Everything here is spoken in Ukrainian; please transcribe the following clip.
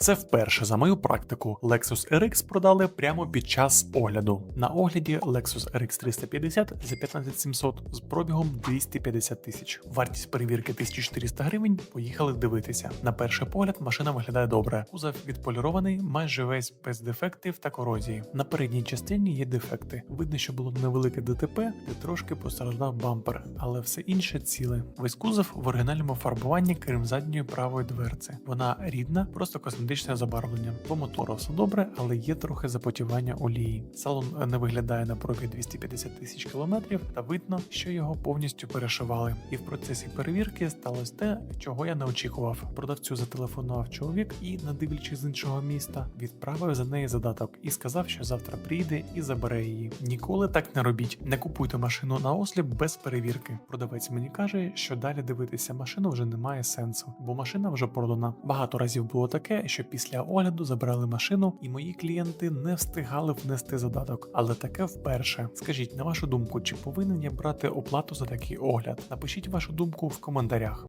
Це вперше за мою практику. Lexus RX продали прямо під час огляду. На огляді Lexus RX 350 за 15700 з пробігом 250 тисяч. Вартість перевірки 1400 гривень. Поїхали дивитися. На перший погляд машина виглядає добре. Кузов відполірований, майже весь без дефектів та корозії. На передній частині є дефекти. Видно, що було невелике ДТП, де трошки постраждав бампер, але все інше ціле. Весь кузов в оригінальному фарбуванні, крім задньої правої дверці. Вона рідна, просто косметичне забарвлення. По мотору все добре, але є трохи запотівання олії. Салон не виглядає на пробі 250 тисяч кілометрів, та видно, що його повністю перешивали. І в процесі перевірки сталося те, чого я не очікував. Продавцю зателефонував чоловік і, не дивлячись з іншого міста, відправив за неї задаток і сказав, що завтра прийде і забере її. Ніколи так не робіть. Не купуйте машину на осліп без перевірки. Продавець мені каже, що далі дивитися машину вже немає сенсу, бо машина вже продана. Багато разів було таке, що після огляду забрали машину, і мої клієнти не встигали внести задаток. Але таке вперше. Скажіть, на вашу думку, чи повинен я брати оплату за такий огляд? Напишіть вашу думку в коментарях.